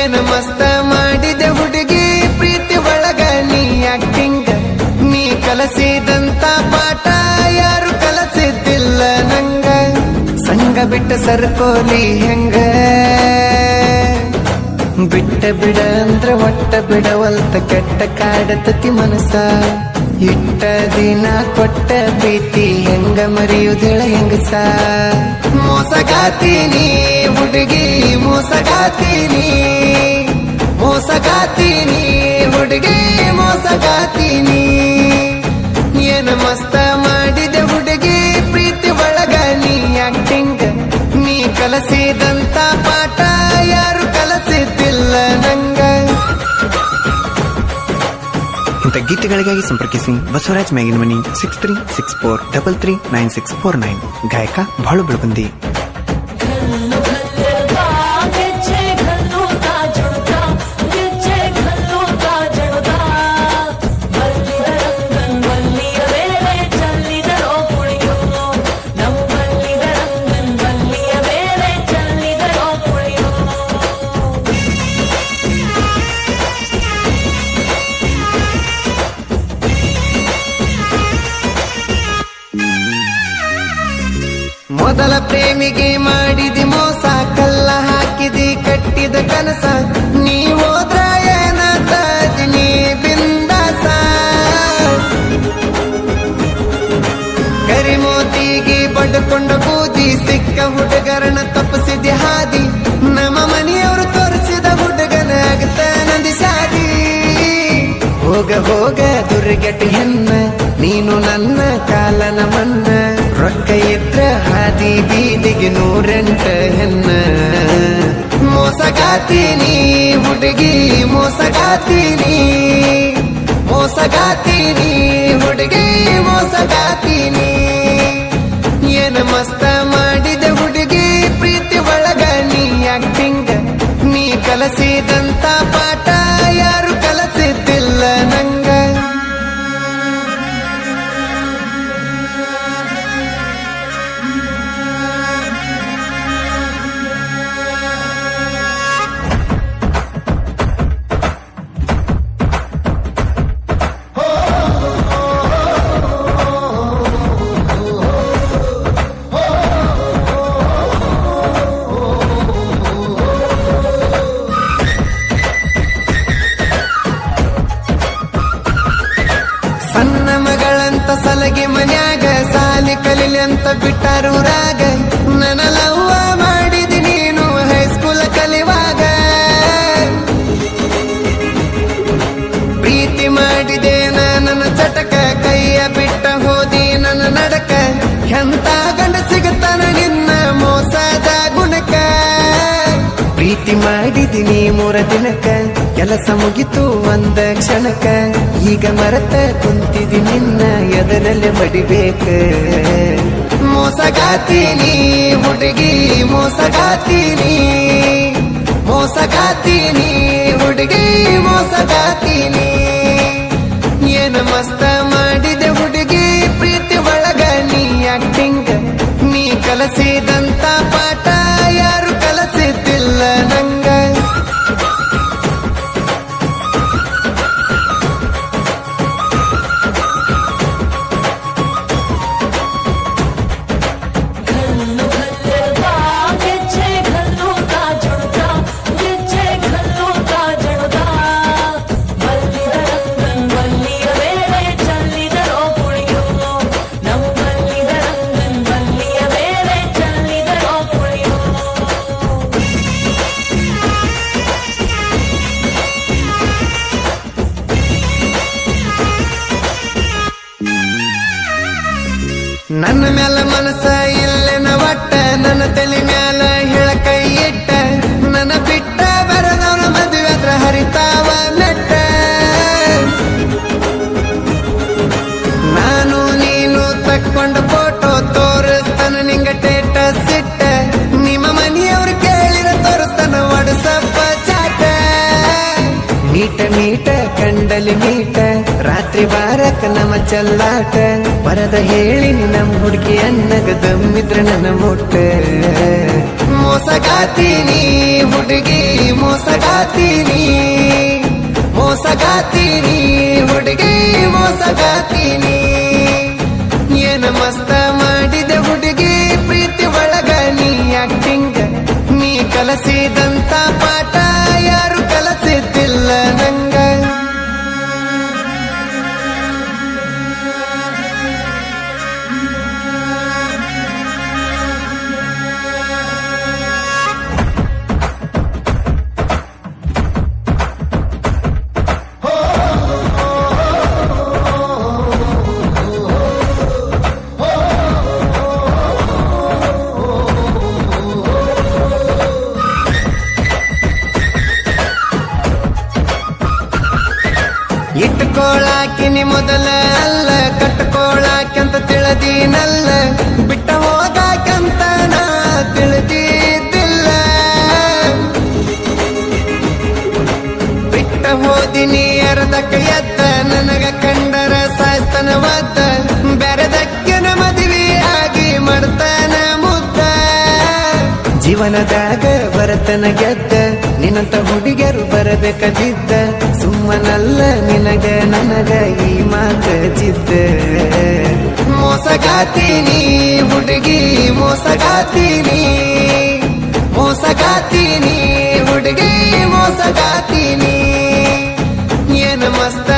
ಏನ ಮಸ್ತ ಮಾಡಿದೆ ಹುಡುಗಿ, ಪ್ರೀತಿ ಒಳಗ ನೀ ಆಕ್ಟಿಂಗ್ ನೀ ಕಲಸಿದಂತ ಪಾಠ ಯಾರು ಕಲಸಿದ್ದಿಲ್ಲ ನಂಗ. ಸಂಗ ಬಿಟ್ಟ ಸರ್ಕೋಲಿ ಹೆಂಗ? ಬಿಟ್ಟ ಬಿಡ ಅಂದ್ರ ಒಟ್ಟ ಬಿಡವಲ್ತ ಕೆಟ್ಟ ಕಾಡತತಿ ಮನಸ ಇಟ್ಟ ದಿನ ಕೊಟ್ಟ ಪ್ರೀತಿ ಹೆಂಗ ಮರೆಯುವುದೇಳ ಹೆಂಗಸ? ಮೋಸಗಾತೀನಿ ಹುಡುಗಿ ಮೋಸಗಾತೀನಿ. ಮೋಸಗಾತೀನಿ ಹುಡುಗಿ ಮೋಸಗಾತೀನಿ. ಇಂಥ ಗೀತೆಗಳಿಗಾಗಿ ಸಂಪರ್ಕಿಸಿ Basavaraj Maginamani six three six four double three nine six four nine ಗಾಯಕ ಬಾಳು ಬೆಳಗುಂದಿ. ಪ್ರೇಮಿಗೆ ಮಾಡಿದಿ ಮೋಸ, ಕಲ್ಲ ಹಾಕಿದಿ, ಕಟ್ಟಿದ ಕನಸ. ನೀ ಹೋದ್ರ ಏನಾತದಿ ನೀ ಬಡ್ಕೊಂಡ ಬೂದಿ, ಸಿಕ್ಕ ಹುಡುಗರನ್ನ ತಪ್ಪಿಸಿದ ಹಾದಿ. ನಮ್ಮ ಮನೆಯವರು ತೋರಿಸಿದ ಹುಡುಗನ ನಂದಿ ಶಾದಿ ಹೋಗ ಹೋಗ ದುರ್ಗಟ್ಟಿ ಹೆಣ್ಣ, ನೀನು ನನ್ನ ಕಾಲನ ಹಾದಿ ಬೀದಿಗೆ ನೂರೆಂಟ ಹೆನ್ನ ಮೋಸಗಾತೀನಿ ಹುಡುಗಿ ಮೋಸಗಾತೀನಿ. ಮೋಸಗಾತೀನಿ. ಅಂತ ಬಿಟ್ಟರು ರಾಗ. ನನ್ನ ಲವ್ವ ಮಾಡಿದಿ ನೀನು ಹೈಸ್ಕೂಲ್ ಕಲಿವಾಗ. ಪ್ರೀತಿ ಮಾಡಿದೆ ನನ್ನ ಚಟಕ. ಕೈಯ ಬಿಟ್ಟ ಹೋದಿ ನನ್ನ ನಡಕ. ಎಂತ ಗಂಡ ಸಿಗುತ್ತಾನ ನಿನ್ನ ಮೋಸದ ಗುಣಕ. ಪ್ರೀತಿ ಮಾಡಿದಿನಿ ಮೂರ ದಿನಕ. ಕೆಲಸ ಮುಗಿತು ಒಂದ ಕ್ಷಣಕ. ಈಗ ಮರತ ಕುಂತಿದಿ ನಿನ್ನ ಮಡಿಬೇಕು. ಮೋಸಗಾತೀನಿ ಹುಡುಗಿ ಮೋಸಗಾತೀನಿ ಮೋಸಗಾತೀನಿ ಹುಡುಗಿ ಮೋಸಗಾತೀನಿ ಕಂಡಲಿ ಮೀಟ ರಾತ್ರಿ ಬಾರಕ ನಮ ಚಲ್ಲಾಟ. ಬರದ ಹೇಳಿ ನಮ್ಮ ಹುಡುಗಿ ಅನ್ನಗ ದಮ್ಮಿದ್ರ ನನ್ನ ಮುಟ್ಟ. ಮೋಸಗಾತೀನಿ ಹುಡುಗಿ ಮೋಸಗಾ ಮೋಸಗಾತೀನಿ. ಮೋಸಗಾತೀನಿ ಹುಡುಗಿ, ಮೋಸಗಾತೀನಿ. ಏನ ಮಸ್ತ ಮಾಡಿದೆ ಹುಡುಗಿ, ಪ್ರೀತಿ ಒಳಗ ನೀ ಆಕ್ಟಿಂಗ್ ನೀ ಕಲಸಿದಂತ ಇಟ್ಕೋಳಾಕಿನಿ ಮೊದಲ ಅಲ್ಲ ಕಟ್ಕೊಳಾಕಂತ ತಿಳಿದೀನಲ್ಲ. ಬಿಟ್ಟ ಹೋಗಾಕಂತ ನಾ ತಿಳಿದಿದ್ದಿಲ್ಲ. ಬಿಟ್ಟ ಹೋದಿನಿ ಅರ್ಧಕ್ಕ ಎದ್ದ, ನನಗ ಕಂಡರ ಸಾಯ್ತನವಾದ ಬೆರೆದಕ್ಕಿನ ಮದುವೆ ಆಗಿ ಮಾಡ್ತಾನ ಮುದ್ದ. ಜೀವನದಾಗ ಬರತನ ಗೆದ್ದ, ನಿನ್ನಂತ ಹುಡುಗಿಯರು ಬರಬೇಕದಿದ್ದ. ಸುಮ್ಮನಲ್ಲ ನಿನಗ, ನನಗ ಅಂದಜಿದ್ದೆ ಮೋಸಗಾತೀನಿ ಹುಡುಗಿ ಮೋಸಗಾತೀನಿ ಮೋಸಗಾತೀನಿ ಹುಡುಗಿ ಮೋಸಗಾತೀನಿ ಏನ ಮಸ್ತ